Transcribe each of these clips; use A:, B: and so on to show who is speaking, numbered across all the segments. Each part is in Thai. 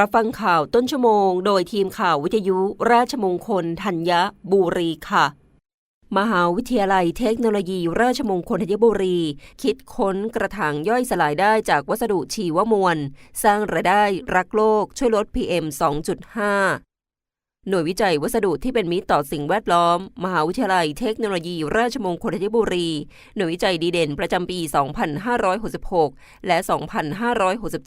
A: รับฟังข่าวต้นชั่วโมง โดยทีมข่าววิทยุราชมงคลธัญบุรีค่ะ มหาวิทยาลัยเทคโนโลยี ราชมงคลธัญบุรี คิดค้นกระถางย่อยสลายได้จากวัสดุชีวมวล สร้างรายได้รักโลกช่วยลด PM 2.5 หน่วยวิจัยวัสดุที่เป็นมิตรต่อสิ่งแวดล้อม มหาวิทยาลัยเทคโนโลยี ราชมงคลธัญบุรี หน่วยวิจัยดีเด่นประจำปี 2566 และ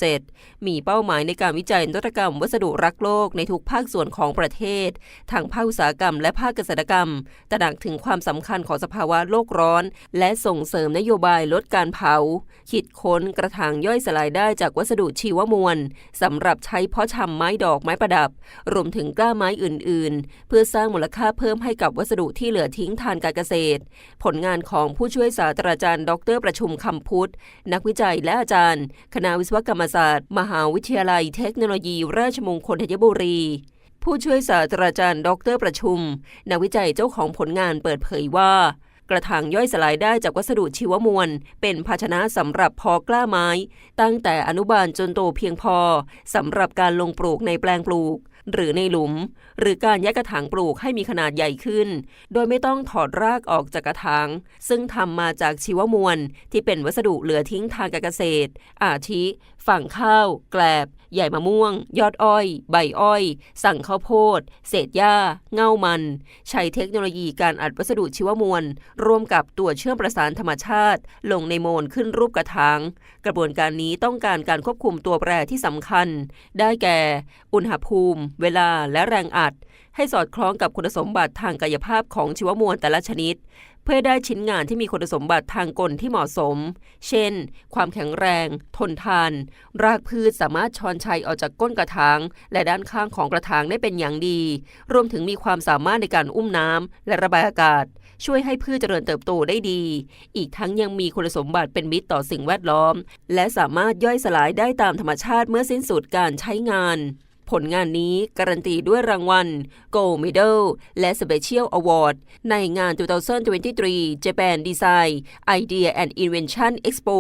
A: 2567 มีเป้าหมายในการวิจัยนวัตกรรมวัสดุรักโลกในทุกภาคส่วนของประเทศ ทั้งภาคอุตสาหกรรมและภาคเกษตรกรรม ตระหนักถึงความสำคัญของสภาวะโลกร้อน และส่งเสริมนโยบายลดการเผา คิดค้นกระถางย่อยสลายได้จากวัสดุชีวมวลสำหรับใช้เพาะชำไม้ดอกไม้ประดับ รวมถึงกล้าไม้อื่นๆ เพื่อสร้างมูลค่าเพิ่มให้กับวัสดุที่เหลือทิ้งทางการเกษตร ผลงานของผู้ช่วยศาสตราจารย์ ดร ประชุมคำพุทธ นักวิจัยและอาจารย์ คณะวิศวกรรมศาสตร์ มหาวิทยาลัยเทคโนโลยี ราชมงคลธัญบุรี ผู้ช่วยศาสตราจารย์ ดร ประชุม นักวิจัยเจ้าของผลงานเปิดเผยว่ากระถางย่อยสลายได้จากวัสดุชีวมวล เป็นภาชนะสำหรับพอกล้าไม้ ตั้งแต่อนุบาลจนโตเพียงพอสำหรับการลงปลูกในแปลงปลูก หรือในหลุม หรือการแยกกระถางปลูกให้มีขนาดใหญ่ขึ้น โดยไม่ต้องถอดรากออกจากกระถาง ซึ่งทำมาจากชีวมวล ที่เป็นวัสดุเหลือทิ้งทางการเกษตร อาทิ ฝั่งข้าว แกลบ ใหญ่มะม่วง ยอดอ้อย ใบอ้อย สั่งข้าวโพด เศษหญ้า เง่ามัน ใช้เทคโนโลยีการอัดวัสดุชีวมวล ร่วมกับตัวเชื่อมประสานธรรมชาติ ลงในโมนขึ้นรูปกระถาง กระบวนการนี้ต้องการการควบคุมตัวแปรที่สำคัญ ได้แก่ อุณหภูมิเวลาและแรงอัด ให้สอดคล้องกับคุณสมบัติทางกายภาพของชีวมวลแต่ละชนิด เพื่อได้ชิ้นงานที่มีคุณสมบัติทางกลที่เหมาะสม เช่น ความแข็งแรง ทนทาน รากพืชสามารถช้อนชัยออกจากก้นกระถาง และด้านข้างของกระถางได้เป็นอย่างดี รวมถึงมีความสามารถในการอุ้มน้ำและระบายอากาศช่วยให้พืชเจริญเติบโตได้ดี อีกทั้งยังมีคุณสมบัติเป็นมิตรต่อสิ่งแวดล้อม และสามารถย่อยสลายได้ตามธรรมชาติเมื่อสิ้นสุดการใช้งาน ผลงานนี้การันตีด้วยรางวัล Gold Medal และ Special Award ในงาน 2023 Japan Design Idea and Invention Expo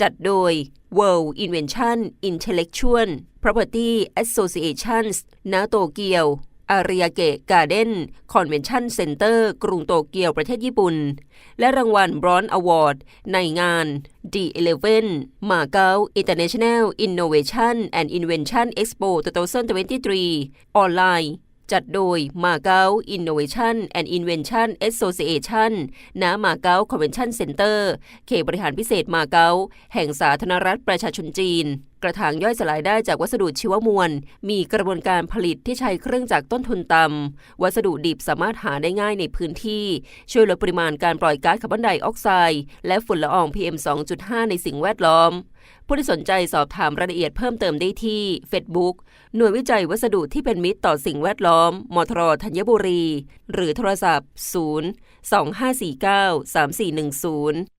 A: จัดโดย World Invention Intellectual Property Associations ณโตเกียว อารียาเกะการ์เด้นคอนเวนชั่นเซ็นเตอร์กรุงโตเกียวประเทศญี่ปุ่น และรางวัลบรอนซ์อวอร์ดในงาน D11 Macau International Innovation and Invention Expo 2023 ออนไลน์จัดโดย Macau Innovation and Invention Association ณ Macau Convention Center เขตบริหารพิเศษ MaGao แห่งสาธารณรัฐประชาชนจีนกระถางย่อยสลายได้จากวัสดุชีวมวล มีกระบวนการผลิตที่ใช้เครื่องจักรต้นทุนต่ำ วัสดุดิบสามารถหาได้ง่ายในพื้นที่ ช่วยลดปริมาณการปล่อยก๊าซคาร์บอนไดออกไซด์และฝุ่นละออง PM 2.5 ในสิ่งแวดล้อม ผู้ที่สนใจสอบถามรายละเอียดเพิ่มเติมได้ที่ Facebook หน่วยวิจัยวัสดุที่เป็นมิตรต่อสิ่งแวดล้อม มทรธัญบุรี หรือโทรศัพท์ 0 2549 3410